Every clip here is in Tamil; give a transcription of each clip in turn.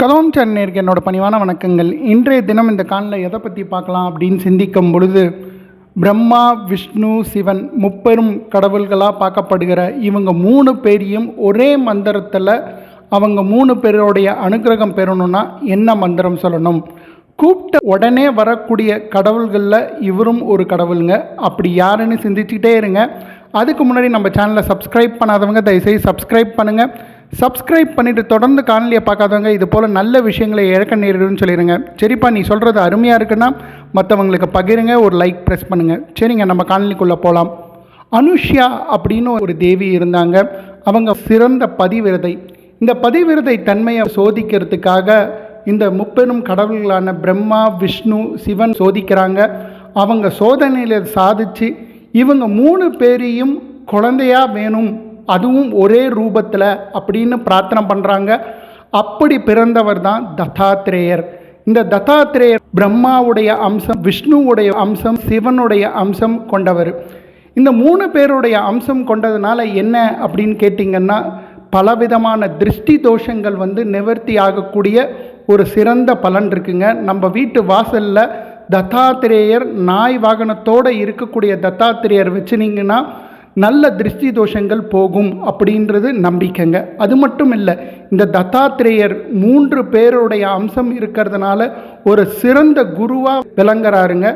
கதவம் சேனலுக்கு என்னோட பணிவான வணக்கங்கள். இன்றைய தினம் இந்த காலில் எதை பற்றி பார்க்கலாம் அப்படின்னு சிந்திக்கும் பொழுது பிரம்மா விஷ்ணு சிவன் முப்பெரும் கடவுள்களாக பார்க்கப்படுகிற இவங்க மூணு பேரையும் ஒரே மந்திரத்தில் அவங்க மூணு பேருடைய அனுக்கிரகம் பெறணும்னா என்ன மந்திரம் சொல்லணும்? கூப்பிட்ட உடனே வரக்கூடிய கடவுள்களில் இவரும் ஒரு கடவுளுங்க. அப்படி யாருன்னு சிந்திச்சுக்கிட்டே இருங்க. அதுக்கு முன்னாடி நம்ம சேனலை சப்ஸ்கிரைப் பண்ணாதவங்க தயவுசெய்து சப்ஸ்கிரைப் பண்ணுங்கள் சப்ஸ்கிரைப் பண்ணிவிட்டு தொடர்ந்து காணொலியை பார்க்காதவங்க இது போல் நல்ல விஷயங்களை இழக்க நேரிடும்னு சொல்லிடுங்க சரிப்பா நீ சொல்கிறது அருமையாக இருக்குன்னா மற்றவங்களுக்கு பகிருங்க ஒரு லைக் ப்ரெஸ் பண்ணுங்கள் சரிங்க நம்ம காணொலிக்குள்ளே போகலாம் அனுஷ்யா அப்படின்னு ஒரு தேவி இருந்தாங்க. அவங்க சிறந்த பதிவிரதை. இந்த பதிவிரதை தன்மையை சோதிக்கிறதுக்காக இந்த முப்பெரும் கடவுள்களான பிரம்மா விஷ்ணு சிவன் சோதிக்கிறாங்க. அவங்க சோதனையில் சாதிச்சு இவங்க மூணு பேரையும் குழந்தையாக வேணும். அதுவும் ஒரே ரூபத்தில் அப்படின்னு பிரார்த்தனை பண்ணுறாங்க அப்படி பிறந்தவர் தான் தத்தாத்திரேயர். இந்த தத்தாத்திரேயர் பிரம்மாவுடைய அம்சம் விஷ்ணுவுடைய அம்சம் சிவனுடைய அம்சம் கொண்டவர். இந்த மூணு பேருடைய அம்சம் கொண்டதுனால என்ன அப்படின்னு கேட்டிங்கன்னா பலவிதமான திருஷ்டி தோஷங்கள் வந்து நிவர்த்தி ஆகக்கூடிய ஒரு சிறந்த பலன் இருக்குங்க. நம்ம வீட்டு வாசலில் தத்தாத்திரேயர் நாய் வாகனத்தோடு இருக்கக்கூடிய தத்தாத்திரேயர் வச்சுனீங்கன்னா நல்ல திருஷ்டி தோஷங்கள் போகும் அப்படின்றது நம்பிக்கைங்க. அது மட்டும் இல்லை இந்த தத்தாத்திரேயர் மூன்று பேருடைய அம்சம் இருக்கிறதுனால ஒரு சிறந்த குருவாக விளங்குறாருங்க.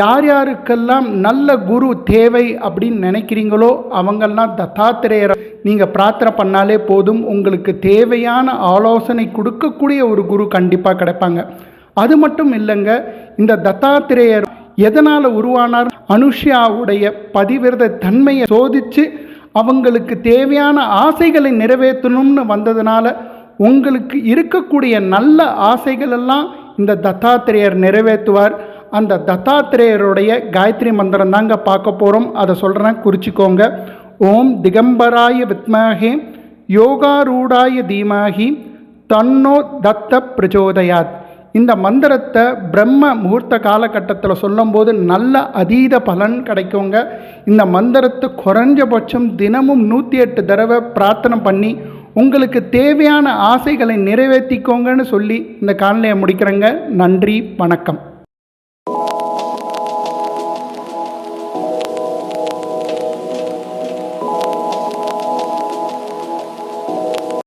யார் யாருக்கெல்லாம் நல்ல குரு தேவை அப்படின்னு நினைக்கிறீங்களோ அவங்கெல்லாம் தத்தாத்திரேயரை நீங்கள் பிரார்த்தனை பண்ணாலே போதும். உங்களுக்கு தேவையான ஆலோசனை கொடுக்கக்கூடிய ஒரு குரு கண்டிப்பாக கிடைப்பாங்க. அது மட்டும் இல்லைங்க இந்த தத்தாத்திரேயர் எதனால் உருவானார்? அனுஷ்யாவுடைய பதிவிரத தன்மையை சோதித்து அவங்களுக்கு தேவையான ஆசைகளை நிறைவேற்றணும்னு வந்ததுனால உங்களுக்கு இருக்கக்கூடிய நல்ல ஆசைகளெல்லாம் இந்த தத்தாத்திரேயர் நிறைவேற்றுவார். அந்த தத்தாத்திரேயருடைய காயத்ரி மந்திரம் தாங்க பார்க்க போகிறோம் அதை சொல்கிறேன் குறிச்சிக்கோங்க. ஓம் திகம்பராய வித்மாகே யோகாரூடாய தீமாகி தன்னோ தத்த பிரச்சோதயாத். இந்த மந்திரத்தை பிரம்ம முகூர்த்த காலகட்டத்தில் சொல்லும்போது நல்ல அதீத பலன் கிடைக்குங்க. இந்த மந்திரத்தை குறைஞ்சபட்சம் தினமும் நூற்றி எட்டு தடவை பிரார்த்தனை பண்ணி உங்களுக்கு தேவையான ஆசைகளை நிறைவேற்றிக்கோங்கன்னு சொல்லி இந்த காணொலியை முடிக்கிறேங்க. நன்றி வணக்கம்.